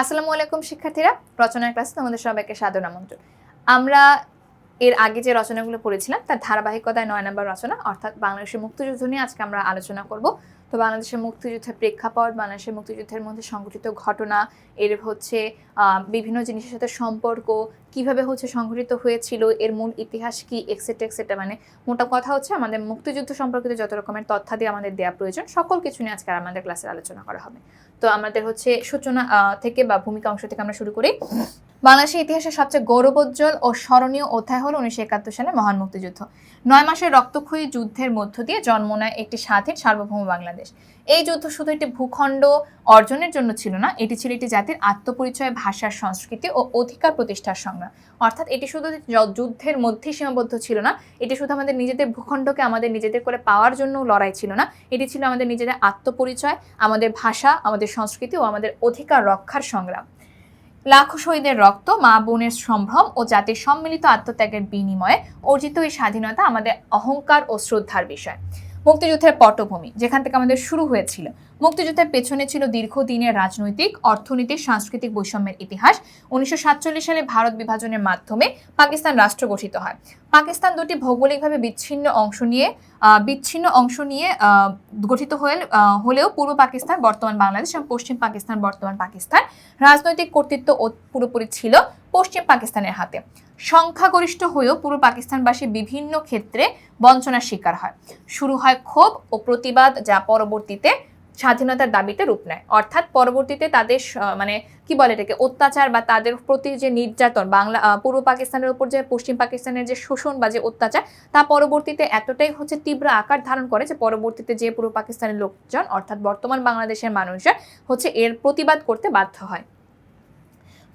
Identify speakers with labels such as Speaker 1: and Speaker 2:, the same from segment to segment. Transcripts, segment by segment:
Speaker 1: আসসালামু আলাইকুম, শিক্ষার্থীরা। রচনার ক্লাসে তোমাদের সবাইকে সাদর আমন্ত্রণ। আমরা এর আগে যে রচনাগুলো পড়েছিলাম, তার ধারাবাহিকতায় নয় নম্বর রচনা, অর্থাৎ বাংলাদেশের মুক্তিযুদ্ধ নিয়ে আজকে আমরা আলোচনা করব। তো বাংলাদেশের মুক্তিযুদ্ধের প্রেক্ষাপট, বাংলাদেশের মুক্তিযুদ্ধের মধ্যে সংঘটিত ঘটনা, এর হচ্ছে বিভিন্ন জিনিসের সাথে সম্পর্ক কীভাবে হচ্ছে সংঘটিত হয়েছিল, এর মূল ইতিহাস কি এক্সেট্রা এক্সেট্রা মানে মোটা কথা হচ্ছে আমাদের মুক্তিযুদ্ধ সম্পর্কিত যত রকমের তথ্যাদি আমাদের দেওয়া প্রয়োজন, সকল কিছু নিয়ে আজকে আমাদের ক্লাসে আলোচনা করা হবে। তো আমাদের হচ্ছে সূচনা থেকে বা ভূমিকা অংশ থেকে আমরা শুরু করি। বাংলাদেশের ইতিহাসের সবচেয়ে গৌরবোজ্জ্বল ও স্মরণীয় অধ্যায় হল উনিশশো একাত্তর সালে মহান মুক্তিযুদ্ধ। নয় মাসের রক্তক্ষয়ী যুদ্ধের মধ্য দিয়ে জন্ম নেয় একটি স্বাধীন সার্বভৌম বাংলাদেশ। এই যুদ্ধ শুধু একটি ভূখণ্ড অর্জনের জন্য ছিল না। এটি ছিল একটি জাতির আত্মপরিচয় ভাষার সংস্কৃতি ও অধিকার প্রতিষ্ঠার সংগ্রাম। অর্থাৎ এটি শুধু যুদ্ধের মধ্যেই সীমাবদ্ধ ছিল না, এটি শুধু আমাদের নিজেদের ভূখণ্ডকে আমাদের নিজেদের করে পাওয়ার জন্য লড়াই ছিল না। এটি ছিল আমাদের নিজেদের আত্মপরিচয়, আমাদের ভাষা, আমাদের সংস্কৃতি ও আমাদের অধিকার রক্ষার সংগ্রাম। লাখো শহীদের রক্ত, মা বোনের সম্ভ্রম ও জাতির সম্মিলিত আত্মত্যাগের বিনিময়ে অর্জিত এই স্বাধীনতা আমাদের অহংকার ও শ্রদ্ধার বিষয়। মুক্তিযুদ্ধের পটভূমি, যেখান থেকে আমাদের শুরু হয়েছিল। মুক্তিযুদ্ধের পেছনে ছিল দীর্ঘদিনের রাজনৈতিক, অর্থনৈতিক, সাংস্কৃতিক বৈষম্যের ইতিহাস। উনিশশো সাতচল্লিশ সালে ভারত বিভাজনের মাধ্যমে পাকিস্তান রাষ্ট্র গঠিত হয়। পাকিস্তান দুটি ভৌগোলিকভাবে বিচ্ছিন্ন অংশ নিয়ে বিচ্ছিন্ন অংশ নিয়ে গঠিত হয়ে হলেও পূর্ব পাকিস্তান, বর্তমান বাংলাদেশ এবং পশ্চিম পাকিস্তান, বর্তমান পাকিস্তান। রাজনৈতিক কর্তৃত্ব পুরোপুরি ছিল পশ্চিম পাকিস্তানের হাতে। সংখ্যাগরিষ্ঠ হয়েও পূর্ব পাকিস্তানবাসী বিভিন্ন ক্ষেত্রে বঞ্চনার শিকার হয়। শুরু হয় ক্ষোভ ও প্রতিবাদ যা পরবর্তীতে স্বাধীনতার দাবিতে রূপ নেয়। অর্থাৎ পরবর্তীতে তাদের মানে কি বলে এটাকে, অত্যাচার বা তাদের প্রতি যে নির্যাতন, বাংলা পূর্ব পাকিস্তানের উপর যে, পশ্চিম পাকিস্তানের যে শোষণ বা যে অত্যাচার, তা পরবর্তীতে এতটাই হচ্ছে তীব্র আকার ধারণ করে যে, পরবর্তীতে যে পূর্ব পাকিস্তানের লোকজন, অর্থাৎ বর্তমান বাংলাদেশের মানুষজন, হচ্ছে এর প্রতিবাদ করতে বাধ্য হয়।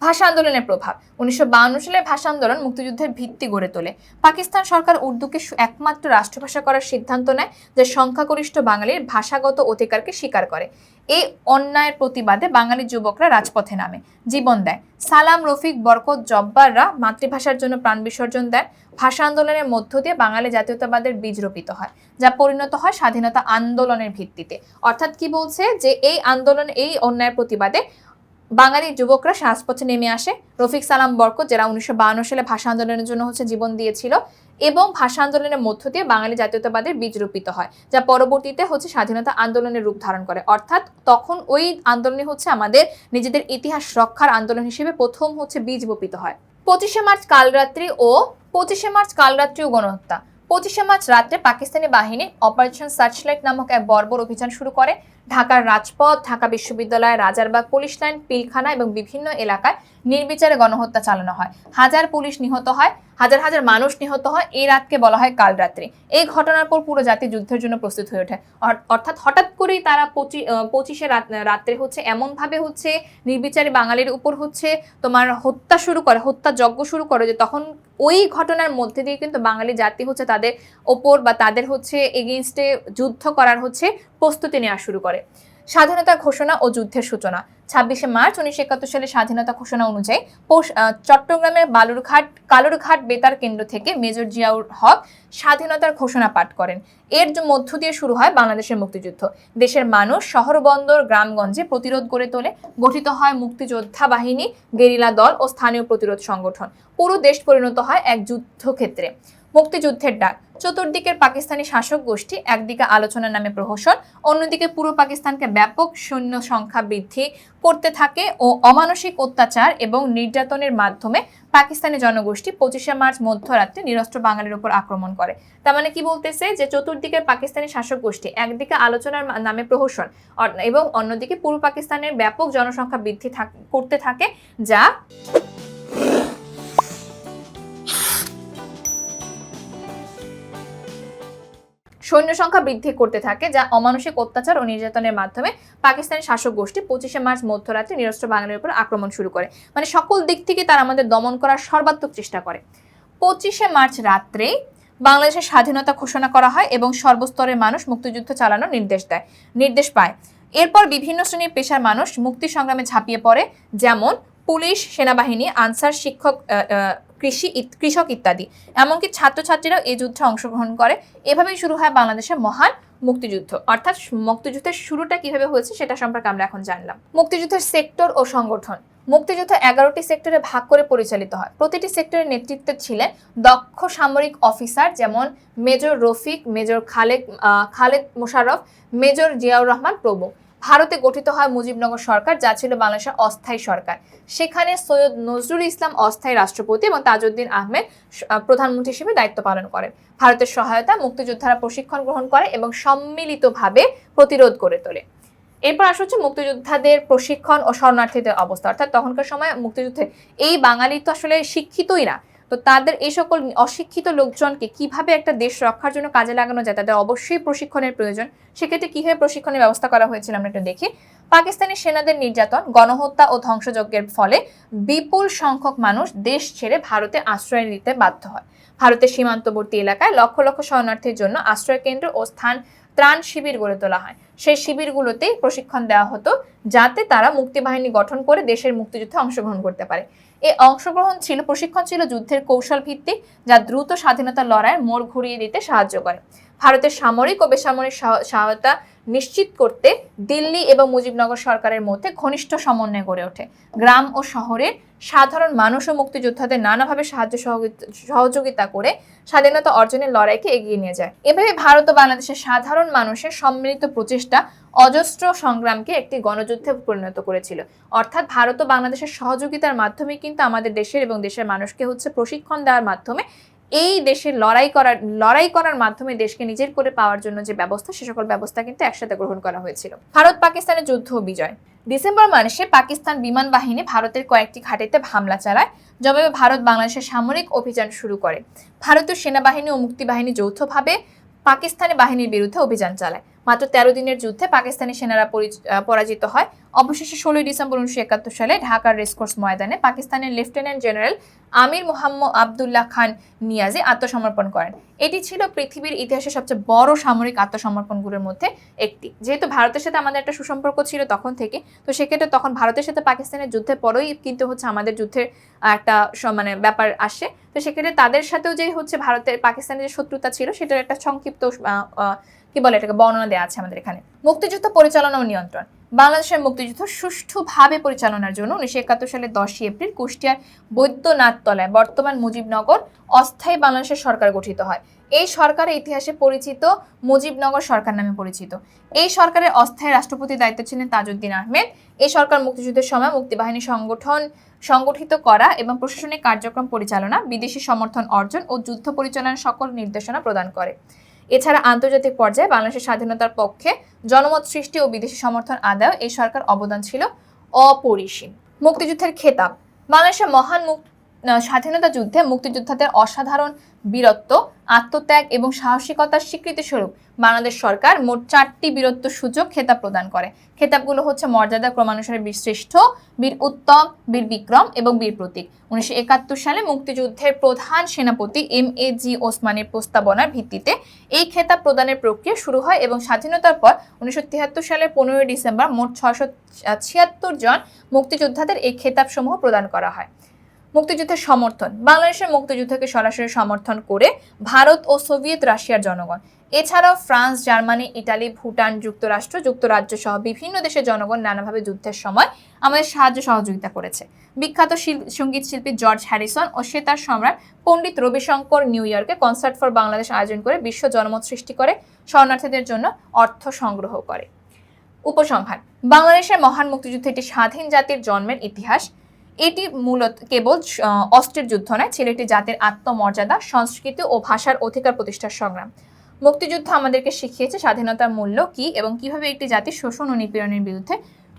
Speaker 1: ভাষা আন্দোলনের প্রভাব। উনিশশো সালে ভাষা আন্দোলন মুক্তিযুদ্ধের ভিত্তি গড়ে তোলে। পাকিস্তান সরকার উর্দুকে একমাত্র রাষ্ট্রভাষা করার সিদ্ধান্ত নেয় যে সংখ্যাগরিষ্ঠ বাঙালির ভাষাগত অধিকারকে স্বীকার করে। এই অন্যায়ের প্রতিবাদে বাঙালি যুবকরা রাজপথে নামে, জীবন দেয়। সালাম, রফিক, বরকত, জব্বাররা মাতৃভাষার জন্য প্রাণ বিসর্জন দেন ভাষা আন্দোলনের মধ্য দিয়ে বাঙালি জাতীয়তাবাদের বীজ রোপিত হয়, যা পরিণত হয় স্বাধীনতা আন্দোলনের ভিত্তিতে। অর্থাৎ কি বলছে? যে এই আন্দোলন, এই অন্যায়ের প্রতিবাদে বাঙালি যুবকরা রাজপথে নেমে আসে। রফিক সালাম বরকত, যারা উনিশশো সালে ভাষা আন্দোলনের জন্য হচ্ছে জীবন দিয়েছিল, এবং ভাষা আন্দোলনের মধ্য দিয়ে বাঙালি জাতীয়তাবাদের বীজ রোপিত হয়, যা পরবর্তীতে হচ্ছে স্বাধীনতা আন্দোলনের রূপ ধারণ করে। অর্থাৎ তখন ওই আন্দোলনে হচ্ছে আমাদের নিজেদের ইতিহাস রক্ষার আন্দোলন হিসেবে প্রথম হচ্ছে বীজ বপিত হয়। পঁচিশে মার্চ কালরাত্রি ও পঁচিশে মার্চ কালরাত্রি ও গণহত্যা। পঁচিশে মার্চ রাত্রে পাকিস্তানি বাহিনী অপারেশন সার্চলাইট নামক এক বর্বর অভিযান শুরু করে। ঢাকার রাজপথ, ঢাকা বিশ্ববিদ্যালয় রাজারবাগ পুলিশ লাইন, পিলখানা এবং বিভিন্ন এলাকায় নির্বিচারে গণহত্যা চালানো হয়। হাজার পুলিশ নিহত হয়, হাজার হাজার মানুষ নিহত হয় এই রাতকে বলা হয় কালরাত্রি এই ঘটনার পর পুরো জাতি যুদ্ধের জন্য প্রস্তুত হয়ে ওঠে। অর- অর্থাৎ হঠাৎ করেই তারা পঁচি পঁচিশে রাত- রাত্রে হচ্ছে, এমনভাবে হচ্ছে, নির্বিচারে বাঙালির উপর হচ্ছে, তোমার হত্যা শুরু করে হত্যা যজ্ঞ শুরু করে যে তখন ওই ঘটনার মধ্যে দিয়ে কিন্তু বাঙালি জাতি হচ্ছে তাদের ওপর বা তাদের হচ্ছে এগেনস্টে যুদ্ধ করার হচ্ছে প্রস্তুতি নেওয়া শুরু করে। স্বাধীনতা ঘোষণা ও যুদ্ধের সূচনা। ছাব্বিশে মার্চ উনিশশো একাত্তর সালে স্বাধীনতা ঘোষণা অনুযায়ী চট্টগ্রামের বালুরঘাট, কালুরঘাট বেতার কেন্দ্র থেকে মেজর জিয়াউর হক স্বাধীনতার ঘোষণা পাঠ করেন। এর মধ্য দিয়ে শুরু হয় বাংলাদেশের মুক্তিযুদ্ধ। দেশের মানুষ শহর বন্দর গ্রামগঞ্জে প্রতিরোধ গড়ে তোলে। গঠিত হয় মুক্তিযোদ্ধা বাহিনী, গেরিলা দল ও স্থানীয় প্রতিরোধ সংগঠন। পুরো দেশ পরিণত হয় এক যুদ্ধক্ষেত্রে। মুক্তিযুদ্ধের ডাক। চতুর্দিকের পাকিস্তানি শাসক গোষ্ঠী একদিকে আলোচনার নামে প্রহসন, অন্যদিকে পূর্ব পাকিস্তানকে ব্যাপক সৈন্য সংখ্যা বৃদ্ধি করতে থাকে ও অমানসিক অত্যাচার এবং নির্যাতনের মাধ্যমে পাকিস্তানি জনগোষ্ঠী পঁচিশে মার্চ মধ্যরাত্রে নিরস্ত্র বাঙালির উপর আক্রমণ করে। তার মানে কি বলতেছে? যে চতুর্দিকের পাকিস্তানি শাসক গোষ্ঠী একদিকে আলোচনার নামে প্রহসন এবং অন্যদিকে পূর্ব পাকিস্তানের ব্যাপক জনসংখ্যা বৃদ্ধি করতে থাকে যা সৈন্য সংখ্যা বৃদ্ধি করতে থাকে, যা অমানসিক অত্যাচার ও নির্যাতনের মাধ্যমে পাকিস্তানের শাসক গোষ্ঠী পঁচিশে মার্চ মধ্যরাত্রে নিরস্ত্র বাঙালির উপর আক্রমণ শুরু করে। মানে সকল দিক থেকে তারা আমাদের দমন করার সর্বাত্মক চেষ্টা করে। পঁচিশে মার্চ রাত্রে বাংলাদেশের স্বাধীনতা ঘোষণা করা হয় এবং সর্বস্তরের মানুষ মুক্তিযুদ্ধ চালানোর নির্দেশ দেয়, নির্দেশ পায়। এরপর বিভিন্ন শ্রেণির পেশার মানুষ মুক্তি সংগ্রামে ঝাঁপিয়ে পড়ে, যেমন পুলিশ, সেনাবাহিনী, আনসার, শিক্ষক কৃষি কৃষক ইত্যাদি। এমনকি ছাত্রছাত্রীরাও এই যুদ্ধে অংশগ্রহণ করে। এভাবেই শুরু হয় বাংলাদেশের মহান মুক্তিযুদ্ধ। অর্থাৎ মুক্তিযুদ্ধের শুরুটা কীভাবে হয়েছে সেটা সম্পর্কে আমরা এখন জানলাম। মুক্তিযুদ্ধের সেক্টর ও সংগঠন। মুক্তিযুদ্ধ এগারোটি সেক্টরে ভাগ করে পরিচালিত হয়। প্রতিটি সেক্টরের নেতৃত্বে ছিলেন দক্ষ সামরিক অফিসার যেমন major Rafiq, major Khaled Khaled Mosharraf, major Ziaur Rahman প্রমুখ। ভারতে গঠিত হয় মুজিবনগর সরকার, যা ছিল বাংলাদেশের অস্থায়ী সরকার। সেখানে সৈয়দ নজরুল ইসলাম অস্থায়ী রাষ্ট্রপতি এবং তাজউদ্দিন আহমেদ প্রধানমন্ত্রী হিসেবে দায়িত্ব পালন করেন। ভারতের সহায়তা মুক্তিযোদ্ধারা প্রশিক্ষণ গ্রহণ করে এবং সম্মিলিতভাবে প্রতিরোধ করে তোলে। এরপর আসা হচ্ছে মুক্তিযোদ্ধাদের প্রশিক্ষণ ও শরণার্থীদের অবস্থা। অর্থাৎ তখনকার সময় মুক্তিযুদ্ধে এই বাঙালি তো আসলে শিক্ষিতই না। তো তাদের এই সকল অশিক্ষিত লোকজনকে কীভাবে একটা দেশ রক্ষার জন্য কাজে লাগানো যায়, তাদের অবশ্যই প্রশিক্ষণের প্রয়োজন। সেক্ষেত্রে কীভাবে প্রশিক্ষণের ব্যবস্থা করা হয়েছিল আমরা একটু দেখি। পাকিস্তানি সেনাদের নির্যাতন, গণহত্যা ও ধ্বংসযজ্ঞের ফলে বিপুল সংখ্যক মানুষ দেশ ছেড়ে ভারতে আশ্রয় নিতে বাধ্য হয়। ভারতের সীমান্তবর্তী এলাকায় লক্ষ লক্ষ শরণার্থীর জন্য আশ্রয় কেন্দ্র ও স্থান ত্রাণ শিবির গড়ে তোলা হয়। সেই শিবিরগুলোতেই প্রশিক্ষণ দেওয়া হতো যাতে তারা মুক্তিবাহিনী গঠন করে দেশের মুক্তিযুদ্ধে অংশগ্রহণ করতে পারে। এই অংশগ্রহণ ছিল, প্রশিক্ষণ ছিল যুদ্ধের কৌশল ভিত্তিক, যা দ্রুত স্বাধীনতা লড়াইয়ের মোড় ঘুরিয়ে দিতে সাহায্য করে। ভারতের সামরিক ও বেসামরিক সহ- সহায়তা নিশ্চিত করতে দিল্লি এবং মুজিবনগর সরকারের মধ্যে ঘনিষ্ঠ সমন্বয় গড়ে ওঠে। গ্রাম ও শহরের সাধারণ মানুষ ও মুক্তিযোদ্ধাদের নানাভাবে সাহায্য সহযোগিতা- করে স্বাধীনতা অর্জনের লড়াইকে এগিয়ে নিয়ে যায়। এভাবে ভারত ও বাংলাদেশের সাধারণ মানুষের সম্মিলিত প্রচেষ্টা অজস্র সংগ্রামকে একটি গণযুদ্ধে পরিণত করেছিল। অর্থাৎ ভারত ও বাংলাদেশের সহযোগিতার মাধ্যমে কিন্তু আমাদের দেশের এবং দেশের মানুষকে হচ্ছে প্রশিক্ষণ দেওয়ার মাধ্যমে এই দেশের লড়াই করার লড়াই করার মাধ্যমে দেশকে নিজের করে পাওয়ার জন্য যে ব্যবস্থা, সে সকল ব্যবস্থা কিন্তু একসাথে গ্রহণ করা হয়েছিল। ভারত পাকিস্তানের যুদ্ধ বিজয়। ডিসেম্বর মাসে পাকিস্তান বিমান বাহিনী ভারতের কয়েকটি ঘাঁটিতে হামলা চালায় জবাবে ভারত বাংলাদেশের সামরিক অভিযান শুরু করে। ভারতীয় সেনাবাহিনী ও মুক্তিবাহিনী যৌথভাবে পাকিস্তানি বাহিনীর বিরুদ্ধে অভিযান চালায়। মাত্র তেরো দিনের যুদ্ধে পাকিস্তানি সেনারা পরি- পরাজিত হয়। অবশেষে ষোলোই ডিসেম্বর উনিশশো একাত্তর সালে ঢাকার রেসকোর্স ময়দানে পাকিস্তানের লেফটেন্যান্ট জেনারেল আমির মোহাম্মদ আবদুল্লাহ খান নিয়াজি আত্মসমর্পণ করেন। এটি ছিল পৃথিবীর ইতিহাসে সবচেয়ে বড় সামরিক আত্মসমর্পণগুলোর মধ্যে একটি। যেহেতু ভারতের সাথে আমাদের একটা সুসম্পর্ক ছিল তখন থেকে, তো সেক্ষেত্রে তখন ভারতের সাথে পাকিস্তানের যুদ্ধের পরেই কিন্তু হচ্ছে আমাদের যুদ্ধের একটা মানে ব্যাপার আসে। তো সেক্ষেত্রে তাদের সাথেও যে হচ্ছে ভারতের পাকিস্তানের যে শত্রুতা ছিল, সেটার একটা সংক্ষিপ্ত কি বলে এটাকে বর্ণনা দেওয়া আছে আমাদের এখানে। মুক্তিযুদ্ধ পরিচালনা ও নিয়ন্ত্রণ। বাংলাদেশের মুক্তিযুদ্ধ সুষ্ঠুভাবে পরিচালনার জন্য উনিশশো একাত্তর সালের দশই এপ্রিল কুষ্টিয়ার বৈদ্যনাথ তলায় বর্তমান মুজিবনগর অস্থায়ী বাংলাদেশের সরকার গঠিত হয়। এই সরকারের ইতিহাসে পরিচিত মুজিবনগর সরকার নামে পরিচিত। এই সরকারের অস্থায়ী রাষ্ট্রপতির দায়িত্ব ছিলেন তাজউদ্দিন আহমেদ। এই সরকার মুক্তিযুদ্ধের সময় মুক্তিবাহিনী সংগঠন সংগঠিত করা এবং প্রশাসনিক কার্যক্রম পরিচালনা, বিদেশি সমর্থন অর্জন ও যুদ্ধ পরিচালনার সকল নির্দেশনা প্রদান করে। এছাড়া আন্তর্জাতিক পর্যায়ে বাংলাদেশের স্বাধীনতার পক্ষে জনমত সৃষ্টি ও বিদেশি সমর্থন আদায় এই সরকার অবদান ছিল অপরিসীম। মুক্তিযুদ্ধের খেতাব। বাংলাদেশের মহান মুক- আহ, স্বাধীনতা যুদ্ধে মুক্তিযোদ্ধাদের অসাধারণ বীরত্ব, আত্মত্যাগ এবং সাহসিকতার স্বীকৃতি স্বরূপ বাংলাদেশ সরকার মোট চারটি বীরত্ব সূচক খেতাব প্রদান করে। খেতাবগুলো হচ্ছে মর্যাদা ক্রমানুসারে বীর শ্রেষ্ঠ বীর উত্তম, বীর বিক্রম এবং বীর প্রতীক। উনিশশো একাত্তর সালে মুক্তিযুদ্ধের প্রধান সেনাপতি এম এ জি ওসমানের প্রস্তাবনার ভিত্তিতে এই খেতাব প্রদানের প্রক্রিয়া শুরু হয় এবং স্বাধীনতার পর উনিশশো তিয়াত্তর সালের পনেরোই ডিসেম্বর মোট ছশো ছিয়াত্তর জন মুক্তিযোদ্ধাদের এই খেতাবসমূহ প্রদান করা হয়। মুক্তিযুদ্ধের সমর্থন। বাংলাদেশের মুক্তিযুদ্ধকে সরাসরি সমর্থন করে ভারত ও সোভিয়েত রাশিয়ার জনগণ। এছাড়াও ফ্রান্স, জার্মানি, ইটালি, ভুটান যুক্তরাষ্ট্র যুক্তরাজ্য সহ বিভিন্ন দেশের জনগণ নানাভাবে যুদ্ধের সময় আমাদের সাহায্য সহযোগিতা করেছে। বিখ্যাত সংগীত শিল্পী জর্জ হ্যারিসন ও সেতার সম্রাট পণ্ডিত রবিশঙ্কর নিউ ইয়র্কে কনসার্ট ফর বাংলাদেশ আয়োজন করে বিশ্ব জনমত সৃষ্টি করে, শরণার্থীদের জন্য অর্থ সংগ্রহ করে। উপসংহার, বাংলাদেশের মহান মুক্তিযুদ্ধ একটি স্বাধীন জাতির জন্মের ইতিহাস এটি মূলত কেবল অস্ত্রের যুদ্ধ নয় ছিল একটি জাতির আত্মমর্যাদা সংস্কৃতি ও ভাষার অধিকার প্রতিষ্ঠার সংগ্রাম। মুক্তিযুদ্ধ আমাদেরকে শিখিয়েছে স্বাধীনতার মূল্য কি এবং কীভাবে একটি জাতি শোষণ ও নিপীড়নের বিরুদ্ধে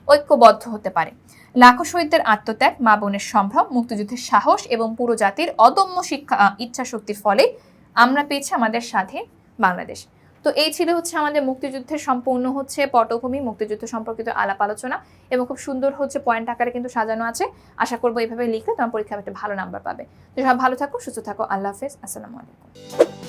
Speaker 1: ঐক্যবদ্ধ হতে পারে। লাখো শহীদদের আত্মত্যাগ মা বোনের সম্ভ্রম মুক্তিযুদ্ধের সাহস এবং পুরো জাতির অদম্য শিক্ষা আহ, ইচ্ছা শক্তির ফলে আমরা পেয়েছি আমাদের স্বাধীন বাংলাদেশ। তো এই ছিল হচ্ছে আমাদের মুক্তিযুদ্ধের সম্পূর্ণ হচ্ছে পটভূমি, মুক্তিযুদ্ধ সম্পর্কিত আলাপ আলোচনা এবং খুব সুন্দর হচ্ছে পয়েন্ট আকারে কিন্তু সাজানো আছে। আশা করব এইভাবে লিখলে তোমার পরীক্ষায় একটা ভালো নাম্বার পাবে। তো সব ভালো থাকো, সুস্থ থাকো, আল্লাহ হাফেজ, আসসালামু আলাইকুম।